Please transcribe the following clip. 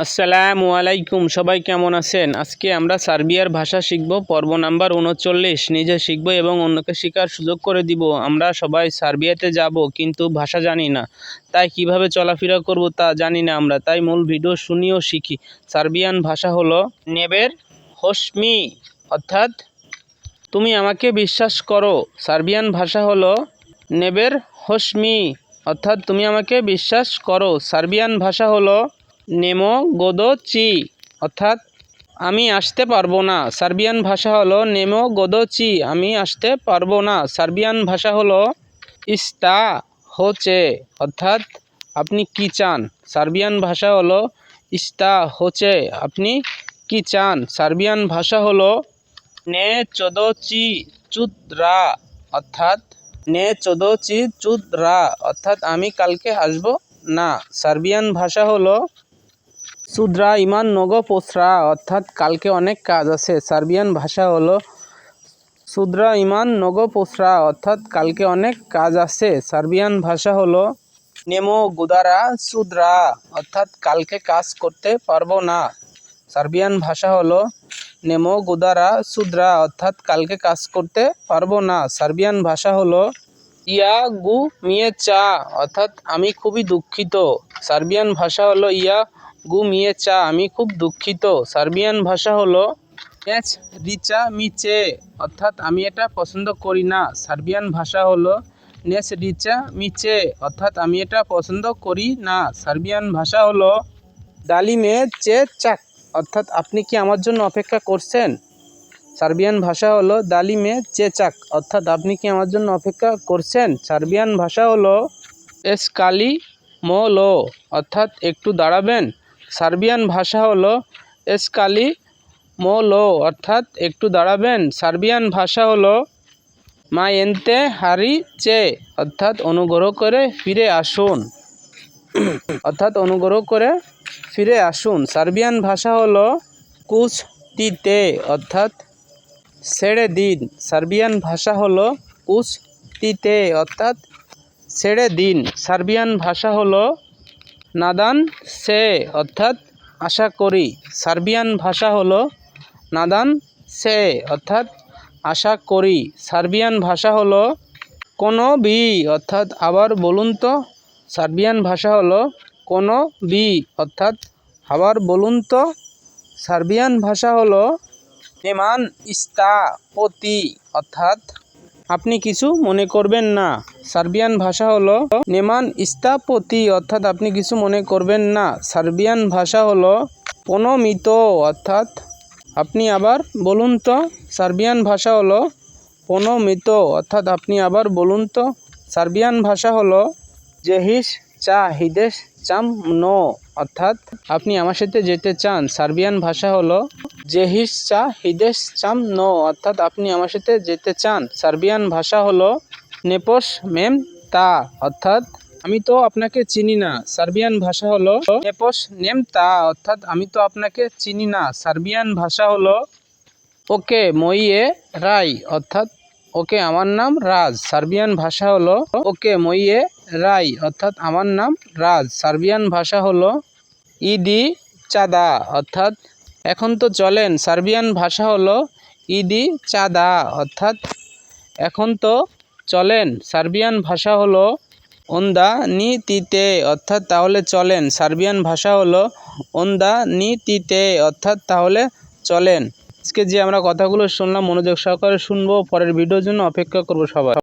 আসসালামু আলাইকুম, সবাই কেমন আছেন? আজকে আমরা সার্বিয়ার ভাষা শিখব, পর্ব নাম্বার উনচল্লিশ। নিজে শিখব এবং অন্যকে শেখার সুযোগ করে দিব। আমরা সবাই সার্বিয়াতে যাব, কিন্তু ভাষা জানি না। তাই কীভাবে চলাফেরা করব তা জানি না আমরা। তাই মূল ভিডিও শুনিও শিখি। সার্বিয়ান ভাষা হলো নেবের হোসমি। অর্থাৎ, তুমি আমাকে বিশ্বাস করো। সার্বিয়ান ভাষা হলো নেবের হোসমি। অর্থাৎ, তুমি আমাকে বিশ্বাস করো। সার্বিয়ান ভাষা হলো নেমো গোদো চি। অর্থাৎ, আমি আসতে পারব না। সার্বিয়ান ভাষা হলো নেমো গোদো চি, আমি আসতে পারব না। সার্বিয়ান ভাষা হলো ইস্তা হোচে, অর্থাৎ, আপনি কি চান? সার্বিয়ান ভাষা হলো ইস্তা হোচে, আপনি কি চান? সার্বিয়ান ভাষা হলো নে চোদচি চুদ্রা, অর্থাৎ, নে চোদচি চুদ্রা, অর্থাৎ, আমি কালকে আসব না। সার্বিয়ান ভাষা হলো সুদ্রা, ইমান, নগ, পোসরা, অর্থাৎ কালকে অনেক কাজ আছে। সার্বিয়ান ভাষা হলো সুদ্রা, ইমান, নগ, পোসরা, অর্থাৎ কালকে অনেক কাজ আছে। সার্বিয়ান ভাষা হলো নেমো, গুদারা, সুদ্রা, অর্থাৎ কালকে কাজ করতে পারব না। সার্বিয়ান ভাষা হলো নেমো, গুদারা, সুদ্রা, অর্থাৎ কালকে কাজ করতে পারব না। সার্বিয়ান ভাষা হলো ইয়া, গু, মিয়ে, চা, অর্থাৎ আমি খুবই দুঃখিত। সার্বিয়ান ভাষা হলো ইয়া গু মিয়ে চা, আমি খুব দুঃখিত। সার্বিয়ান ভাষা হলো ম্যাচ রিচা মিচে। অর্থাৎ আমি এটা পছন্দ করি না। সার্বিয়ান ভাষা হলো, নেস রিচা মিচে। অর্থাৎ আমি এটা পছন্দ করি না। সার্বিয়ান ভাষা হলো ডালিমে চে চাক। অর্থাৎ আপনি কি আমার জন্য অপেক্ষা করছেন? সার্বিয়ান ভাষা হলো দালিমে চেচাক অর্থাৎ আপনি কি আমার জন্য অপেক্ষা করছেন? সার্বিয়ান ভাষা হলো এসকালি মোলো অর্থাৎ একটু দাঁড়াবেন। সার্বিয়ান ভাষা হলো এসকালি মোলো, অর্থাৎ একটু দাঁড়াবেন। সার্বিয়ান ভাষা হলো মা এনতে হারি চে, অর্থাৎ অনুগ্রহ করে ফিরে আসুন। অর্থাৎ অনুগ্রহ করে ফিরে আসুন। সার্বিয়ান ভাষা হলো কুচ তিতে অর্থাৎ ছেড়ে দিন। সার্বিয়ান ভাষা হলো কুচ তিতে অর্থাৎ ছেড়ে দিন। সার্বিয়ান ভাষা হলো নাদান সে, অর্থাৎ আশা করি, সার্বিয়ান ভাষা হলো নাদান সে, অর্থাৎ আশা করি, সার্বিয়ান ভাষা হলো কোনো বি, অর্থাৎ আবার বলুন তো, সার্বিয়ান ভাষা হলো কোনো বি, অর্থাৎ আবার বলুন তো, সার্বিয়ান ভাষা হলো নেমান ইস্তা পতি অর্থাৎ আপনি কিছু মনে করবেন না। সার্বিয়ান ভাষা হলো নেমান ইস্তাপতি, অর্থাৎ আপনি কিছু মনে করবেন না। সার্বিয়ান ভাষা হলো পনমিত অর্থাৎ আপনি আবার বলুন তো, সার্বিয়ান ভাষা হলো পনমিত অর্থাৎ আপনি আবার বলুন তো, সার্বিয়ান ভাষা হলো জেহিস চা হিদেশ চাম নো, অর্থাৎ আপনি আমার সাথে যেতে চান। সার্বিয়ান ভাষা হলো জেহিস চা হিদেশ চাম নো অর্থাৎ আপনি আমার সাথে যেতে চান। সার্বিয়ান ভাষা হলো নেপোস মেম তা, অর্থাৎ আমি তো আপনাকে চিনি না। সার্বিয়ান ভাষা হলো নেপোস নেম তা, অর্থাৎ আমি তো আপনাকে চিনি না। সার্বিয়ান ভাষা হলো ওকে মইয়ে রাই, অর্থাৎ ওকে আমার নাম রাজ। সার্বিয়ান ভাষা হলো ওকে মইয়ে রাই, অর্থাৎ আমার নাম রাজ। সার্বিয়ান ভাষা হলো ইদি চাদা, অর্থাৎ এখন তো চলেন, সার্বিয়ান ভাষা হলো ইদি, চাদা, অর্থাৎ এখন তো চলেন, সার্বিয়ান ভাষা হলো ওন্দা নি তিতে, অর্থাৎ তাহলে চলেন, সার্বিয়ান ভাষা হলো ওন্দা নি তিতে, অর্থাৎ তাহলে চলেন। আজকে যে আমরা কথাগুলো শুনলাম, মনোযোগ সহকারে শুনব, পরের ভিডিওর জন্য অপেক্ষা করব সবাই।